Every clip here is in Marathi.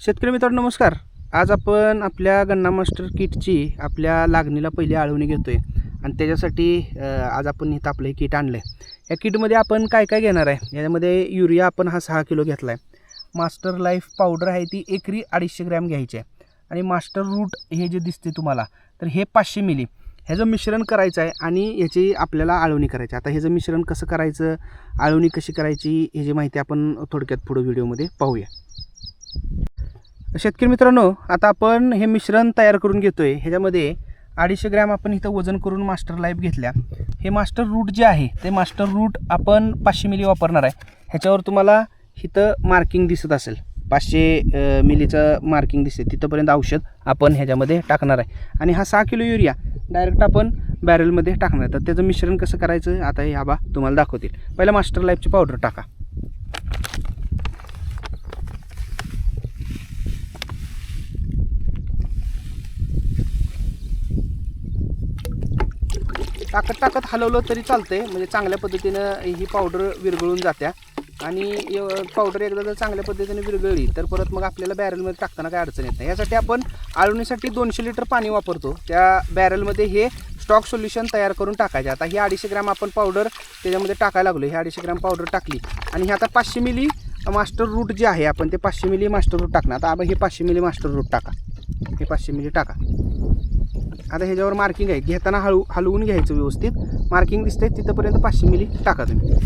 शेतकरी मित्रांनो नमस्कार. आज आपण आपल्या गन्ना मास्टर किटची आपल्या लागणीला पहिली आळवणी घेतो आहे आणि त्याच्यासाठी आज आपण इथं आपलं हे किट आणलं आहे या किटमध्ये आपण काय काय घेणार आहे? याच्यामध्ये युरिया आपण हा सहा किलो घेतला आहे मास्टर लाईफ पावडर आहे ती एकरी अडीचशे ग्रॅम घ्यायची आहे. आणि मास्टर रूट हे जे दिसते तुम्हाला तर हे पाचशे मिली. ह्याचं मिश्रण करायचं आहे आणि ह्याची आपल्याला आळवणी करायची आहे. आता ह्याचं मिश्रण कसं करायचं? आळवणी कशी करायची? ह्याची माहिती आपण थोडक्यात पुढं व्हिडिओमध्ये पाहूया. शेतकरी मित्रांनो आता आपण हे मिश्रण तयार करून घेतो आहे ह्याच्यामध्ये अडीचशे ग्रॅम आपण इथं वजन करून मास्टर लाईफ घेतल्या. हे मास्टर रूट जे आहे ते मास्टर रूट आपण पाचशे मिली वापरणार आहे. ह्याच्यावर तुम्हाला इथं मार्किंग दिसत असेल. पाचशे मिलीचं मार्किंग दिसते तिथंपर्यंत औषध आपण ह्याच्यामध्ये टाकणार आहे. आणि हा सहा किलो युरिया डायरेक्ट आपण बॅरलमध्ये टाकणार आहे. तर त्याचं मिश्रण कसं करायचं आता हे आबा तुम्हाला दाखवतील. पहिला मास्टर लाईफची पावडर टाका. टाकत टाकत हलवलं तरी चालतंय. म्हणजे चांगल्या पद्धतीनं ही पावडर विरघळून जात्या. आणि पावडर एकदा जर चांगल्या पद्धतीने विरघळली तर परत मग आपल्याला बॅरलमध्ये टाकताना काय अडचण येत नाही. यासाठी आपण आळवणीसाठी दोनशे लिटर पाणी वापरतो. त्या बॅरलमध्ये हे स्टॉक सोल्युशन तयार करून टाकायचे. आता ही अडीचशे ग्रॅम आपण पावडर त्याच्यामध्ये टाकायला लागलो. ही अडीचशे ग्रॅम पावडर टाकली. आणि हे आता पाचशे मिली मास्टर रूट जे आहे आपण ते पाचशे मिली मास्टर रूट टाकणार. आता आपण हे पाचशे मिली मास्टर रूट टाका. हे पाचशे मिली टाका. आता ह्याच्यावर मार्किंग आहे. घेताना हळू हलवून घ्यायचं व्यवस्थित. मार्किंग दिसतंय तिथंपर्यंत पाचशे मिली टाका तुम्ही.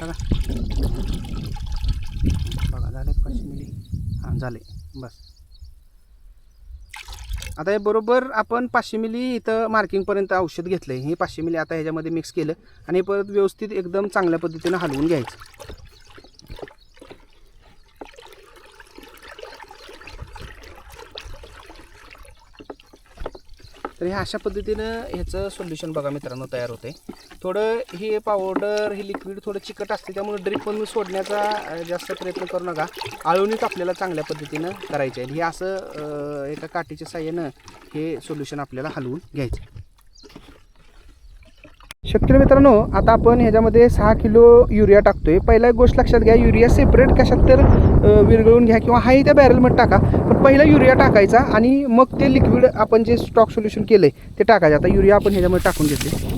टाका बघा झाले पाचशे मिली. हां झाले. बस. आता हे बरोबर आपण पाचशे मिली इथं मार्किंगपर्यंत औषध घेतलं आहे हे पाचशे मिली आता ह्याच्यामध्ये मिक्स केलं आणि परत व्यवस्थित एकदम चांगल्या पद्धतीनं हलवून घ्यायचं. तर हे अशा पद्धतीनं ह्याचं सोल्युशन बघा मित्रांनो तयार होते थोडं हे पावडर हे लिक्विड थोडं चिकट असते त्यामुळे पण सोडण्याचा जास्त प्रयत्न करू नका. आळवणीच आपल्याला चांगल्या पद्धतीनं करायचे आहे हे असं एका काठीच्या साह्यानं हे सोल्युशन आपल्याला हलवून घ्यायचं शेतकरी मित्रांनो आता आपण ह्याच्यामध्ये सहा किलो युरिया टाकतोय. पहिला एक गोष्ट लक्षात घ्या युरिया सेपरेट कशात तर विरघळून घ्या किंवा हाही त्या बॅरलमध्ये टाका. पण पहिला युरिया टाकायचा आणि मग ते लिक्विड आपण जे स्टॉक सोल्युशन केलं आहे ते टाकायचं. आता युरिया आपण ह्याच्यामध्ये टाकून घेतले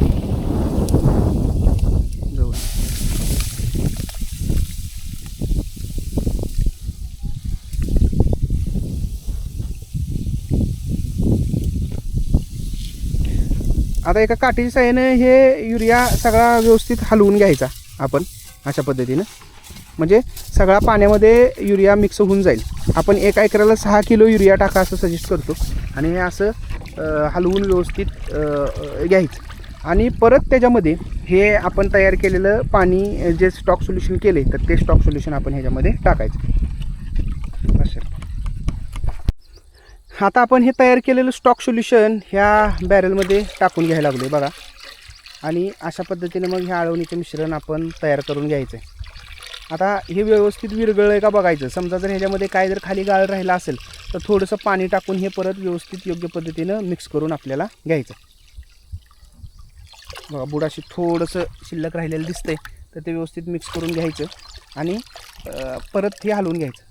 आता एका काठीच्या साह्यानं हे युरिया सगळा व्यवस्थित हलवून घ्यायचा आपण अशा पद्धतीनं. म्हणजे सगळा पाण्यामध्ये युरिया मिक्स होऊन जाईल. आपण एका एकराला सहा किलो युरिया टाका असं सजेस्ट करतो. आणि हे असं हलवून व्यवस्थित घ्यायचं. आणि परत त्याच्यामध्ये हे आपण तयार केलेलं पाणी जे स्टॉक सोल्युशन केले तर ते स्टॉक सोल्युशन आपण ह्याच्यामध्ये टाकायचं. असं. आता आपण हे तयार केलेलं स्टॉक सोल्युशन ह्या बॅरलमध्ये टाकून घ्यायला लागलो आहे बघा. आणि अशा पद्धतीने मग ह्या आळवणीचं मिश्रण आपण तयार करून घ्यायचं आहे आता हे व्यवस्थित विरघळलं आहे का बघायचं. समजा जर ह्याच्यामध्ये काय जर खाली गाळ राहिला असेल तर थोडंसं पाणी टाकून हे परत व्यवस्थित योग्य पद्धतीनं मिक्स करून आपल्याला घ्यायचं. बघा बुडाशी थोडंसं शिल्लक राहिलेलं दिसतंय तर ते व्यवस्थित मिक्स करून घ्यायचं आणि परत हे हलवून घ्यायचं.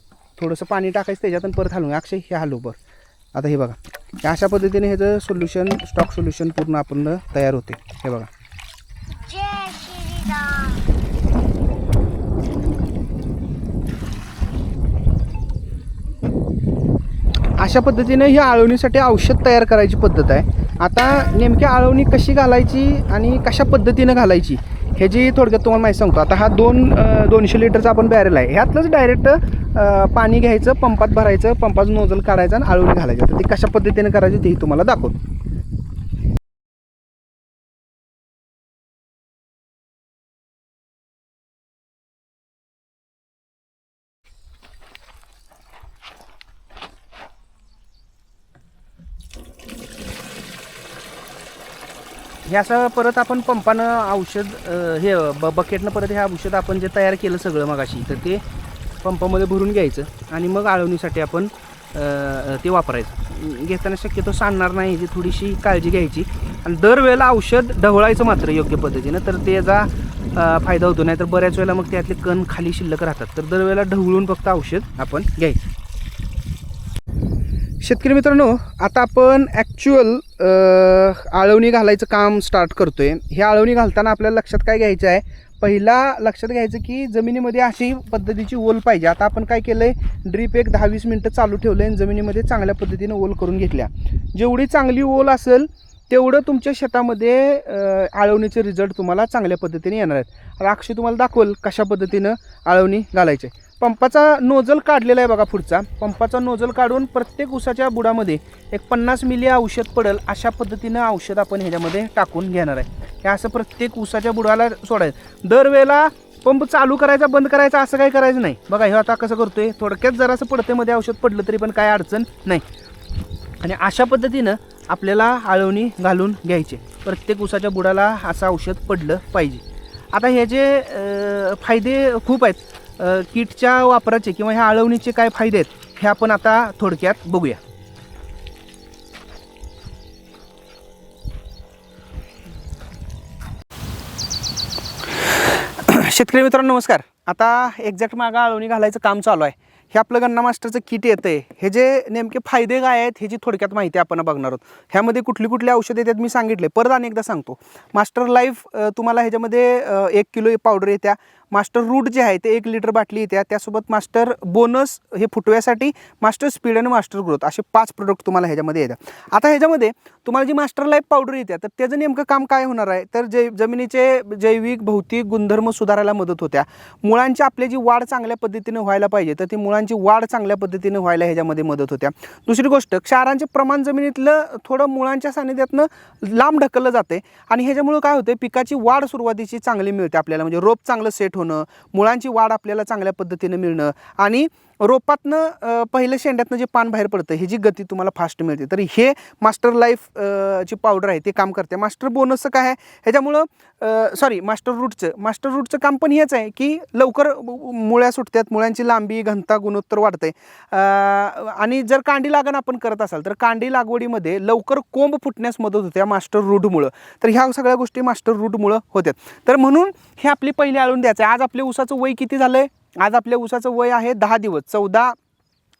थोडंसं पाणी टाकायचं त्याच्यातून परत हलवून. अक्षय हे हलवू बरं. आता हे बघा. अशा पद्धतीने ह्याचं सोल्युशन स्टॉक सोल्युशन पूर्ण आपण तयार होते. हे बघा. अशा पद्धतीने ही आळवणीसाठी औषध तयार करायची पद्धत आहे. आता नेमकी आळवणी कशी घालायची आणि कशा पद्धतीनं घालायची ह्याची थोडक्यात तुम्हाला माहिती सांगतो. आता हा दोन दोनशे लिटरचा आपण बॅरेल आहे. ह्यातलंच डायरेक्ट पाणी घ्यायचं पंपात भरायचं पंपाचं नोजल काढायचं आणि आळवणी घालायचं. तर ते कशा पद्धतीने करायची तेही तुम्हाला दाखवतो. हे असं परत आपण पंपानं औषध हे ब बकेटनं परत हे औषध आपण जे तयार केलं सगळं मगाशी तर ते पंपामध्ये भरून घ्यायचं आणि मग आळवणीसाठी आपण ते वापरायचं. घेताना शक्यतो सांडणार नाही याची थोडीशी काळजी घ्यायची. आणि दरवेळेला औषध ढवळायचं मात्र योग्य पद्धतीनं तर त्याचा फायदा होतो. नाही तर बऱ्याच वेळेला मग त्यातले कण खाली शिल्लक राहतात. तर दरवेळेला ढवळून फक्त औषध आपण घ्यायचं. शेतकरी मित्रांनो आता आपण ॲक्च्युअल आळवणी घालायचं काम स्टार्ट करतो आहे हे आळवणी घालताना आपल्याला लक्षात काय घ्यायचं आहे? पहिला लक्षात घ्यायचं की जमिनीमध्ये अशी पद्धतीची ओल पाहिजे. आता आपण काय केलं आहे ड्रीप एक दहा वीस मिनटं चालू ठेवलं आणि जमिनीमध्ये चांगल्या पद्धतीनं ओल करून घेतल्या. जेवढी चांगली ओल असेल तेवढं तुमच्या शेतामध्ये आळवणीचे रिझल्ट तुम्हाला चांगल्या पद्धतीने येणार आहेत. आता अक्षय तुम्हाला दाखवल कशा पद्धतीनं आळवणी घालायचे. पंपाचा नोजल काढलेला आहे बघा पुढचा. पंपाचा नोजल काढून प्रत्येक उसाच्या बुडामध्ये एक पन्नास मिली औषध पडेल अशा पद्धतीनं औषध आपण ह्याच्यामध्ये टाकून घेणार आहे. हे असं प्रत्येक उसाच्या बुडाला सोडायचं. दरवेळेला पंप चालू करायचा बंद करायचा असं काही करायचं नाही. बघा हे आता कसं करतोय? थोडक्यात जरासं पडतेमध्ये औषध पडलं तरी पण काय अडचण नाही. आणि अशा पद्धतीनं आपल्याला आळवणी घालून घ्यायचे. प्रत्येक उसाच्या बुडाला असं औषध पडलं पाहिजे. आता हे जे फायदे खूप आहेत. किटच्या वापराचे किंवा ह्या आळवणीचे काय फायदे आहेत हे आपण आता थोडक्यात बघूया. शेतकरी मित्रांनो नमस्कार. आता एक्झॅक्ट मागं आळवणी घालायचं काम चालू आहे. हे आपलं गन्ना मास्टरचं किट येतं आहे हे जे नेमके फायदे काय आहेत ह्याची थोडक्यात माहिती आपण बघणार आहोत. ह्यामध्ये कुठली कुठली औषधं येतात मी सांगितले. परत अनेकदा सांगतो. मास्टर लाईफ तुम्हाला ह्याच्यामध्ये एक किलो पावडर येत्या. मास्टर रूट जे आहे ते एक लिटर बाटली येत्या. त्यासोबत मास्टर बोनस हे फुटव्यासाठी मास्टर स्पीड आणि मास्टर ग्रोथ असे पाच प्रोडक्ट तुम्हाला ह्याच्यामध्ये येतात आता ह्याच्यामध्ये तुम्हाला जी मास्टर लाईफ पावडर येत्या तर त्याचं नेमकं काम काय होणार आहे? तर जै जमिनीचे जैविक भौतिक गुणधर्म सुधारायला मदत होत्या. मुळांची आपली जी वाढ चांगल्या पद्धतीने व्हायला पाहिजे तर ती मुळांची वाढ चांगल्या पद्धतीने व्हायला ह्याच्यामध्ये मदत होत्या दुसरी गोष्ट क्षारांचे प्रमाण जमिनीतलं थोडं मुळांच्या सानिध्यातनं लांब ढकललं जाते आणि ह्याच्यामुळं काय होतं पिकाची वाढ सुरुवातीची चांगली मिळते आपल्याला. म्हणजे रोप चांगलं सेट होणं मुळांची वाढ आपल्याला चांगल्या पद्धतीने मिळणं आणि रोपातनं पहिल्या शेंड्यातनं जे पान बाहेर पडतं ही जी गती तुम्हाला फास्ट मिळते. तर हे मास्टर लाईफ जी पावडर आहे ते काम करते. मास्टर बोनसचं काय आहे? ह्याच्यामुळं सॉरी मास्टर रूटचं मास्टर रूटचं काम पण हेच आहे की लवकर मुळ्या सुटतात मुळ्यांची लांबी घनता गुणोत्तर वाढते आणि जर कांडी लागण आपण करत असाल तर कांडी लागवडीमध्ये लवकर कोंब फुटण्यास मदत होते या मास्टर रूटमुळं तर ह्या सगळ्या गोष्टी मास्टर रूटमुळं होत्यात. तर म्हणून हे आपली पहिली आळून द्यायचं आहे. आज आपल्या ऊसाचं वय किती झालं आहे आज आपल्या ऊसाचं वय आहे दहा दिवस. चौदा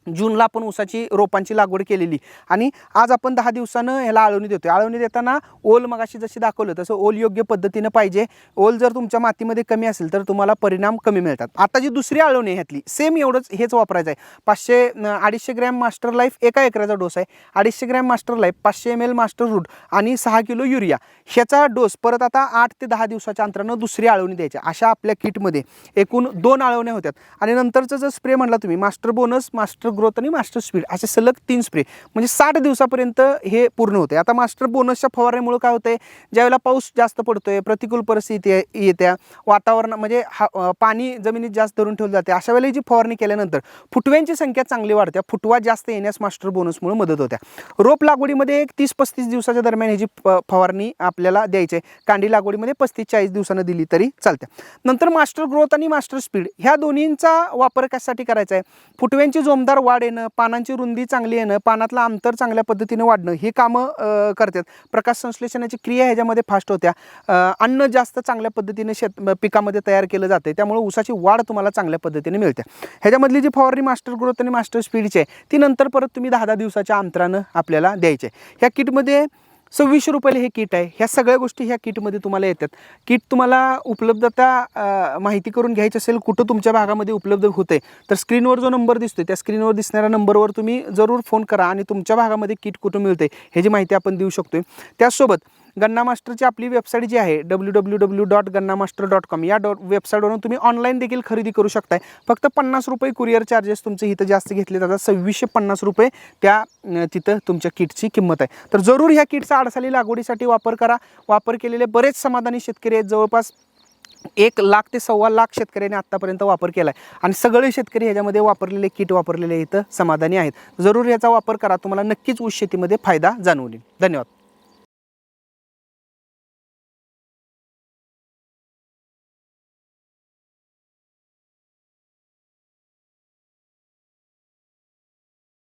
जूनला आपण ऊसाची रोपांची लागवड केलेली. आणि आज आपण दहा दिवसानं ह्याला आळवणी देतो आळवणी देताना ओल मगाशी जशी दाखवलं तसं ओल योग्य पद्धतीनं पाहिजे. ओल जर तुमच्या मातीमध्ये कमी असेल तर तुम्हाला परिणाम कमी मिळतात. आता जी दुसरी आळवणी ह्यातली सेम एवढंच हेच वापरायचं आहे पाचशे अडीचशे ग्रॅम मास्टर लाईफ एका एकराचा डोस आहे. अडीचशे ग्रॅम मास्टर लाईफ पाचशे एम एल मास्टर रूट आणि सहा किलो युरिया. ह्याचा डोस परत आता आठ ते दहा दिवसाच्या अंतरानं दुसरी आळवणी द्यायची. अशा आपल्या किटमध्ये एकूण दोन आळवण्या होत्यात. आणि नंतरचं जर स्प्रे म्हणला तुम्ही मास्टर बोनस मास्टर ग्रोथ आणि मास्टर स्पीड असे सलग तीन स्प्रे म्हणजे साठ दिवसापर्यंत हे पूर्ण होते. आता मास्टर बोनसच्या फवारणीमुळे काय होतंय? ज्यावेळेला पाऊस जास्त पडतोय प्रतिकूल परिस्थिती आहे- येत्या वातावरण म्हणजे हा पाणी जमिनीत जास्त धरून ठेवलं जाते. अशा वेळेला जी फवारणी केल्यानंतर फुटव्यांची संख्या चांगली वाढते. फुटवा जास्त येण्यास मास्टर बोनसमुळे मदत होत्या रोप लागवडीमध्ये एक तीस पस्तीस दिवसाच्या दरम्यान ह्याची फवारणी आपल्याला द्यायची आहे कांडी लागवडीमध्ये पस्तीस चाळीस दिवसानं दिली तरी चालते. नंतर मास्टर ग्रोथ आणि मास्टर स्पीड ह्या दोन्हींचा वापर कशासाठी करायचा आहे? फुटव्यांची जोमदार वाढ येणं पानांची रुंदी चांगली येणं पानातलं अंतर चांगल्या पद्धतीने वाढणं ही कामं करतात. प्रकाश संश्लेषणाची क्रिया ह्याच्यामध्ये फास्ट होत्या. अन्न जास्त चांगल्या पद्धतीने शेत पिकामध्ये तयार केलं जाते त्यामुळे ऊसाची वाढ तुम्हाला चांगल्या पद्धतीने मिळते. ह्याच्यामधली जी फवारणी मास्टर ग्रोथ आणि मास्टर स्पीडची आहे ती नंतर परत तुम्ही दहा दहा दिवसाच्या अंतरानं आपल्याला द्यायची आहे. ह्या किटमध्ये सव्वीसशे रुपयाला हे किट आहे. ह्या सगळ्या गोष्टी ह्या किटमध्ये तुम्हाला येतात. किट तुम्हाला उपलब्धता माहिती करून घ्यायची असेल कुठं तुमच्या भागामध्ये उपलब्ध होते तर स्क्रीनवर जो नंबर दिसतोय त्या स्क्रीनवर दिसणाऱ्या नंबरवर तुम्ही जरूर फोन करा आणि तुमच्या भागामध्ये किट कुठं मिळते ह्याची माहिती आपण देऊ शकतोय त्याचसोबत गन्ना मास्टरची आपली वेबसाईट जी आहे W W W dot ganna master dot com या डॉट वेबसाईटवरून तुम्ही ऑनलाईन देखील खरेदी करू शकताय. फक्त पन्नास रुपये कुरिअर चार्जेस तुमचे इथं जास्त घेतले जातात. सव्वीसशे पन्नास रुपये त्या तिथं तुमच्या किटची किंमत आहे. तर जरूर ह्या किटचा आडसाली लागवडीसाठी वापर करा. वापर केलेले बरेच समाधानी शेतकरी आहेत. जवळपास एक लाख ते सव्वा लाख शेतकऱ्यांनी आत्तापर्यंत वापर केला आहे आणि सगळे शेतकरी ह्याच्यामध्ये वापरलेले किट वापरलेले इथं समाधानी आहेत. जरूर याचा वापर करा. तुम्हाला नक्कीच ऊस शेतीमध्ये फायदा जाणवून येईल. धन्यवाद.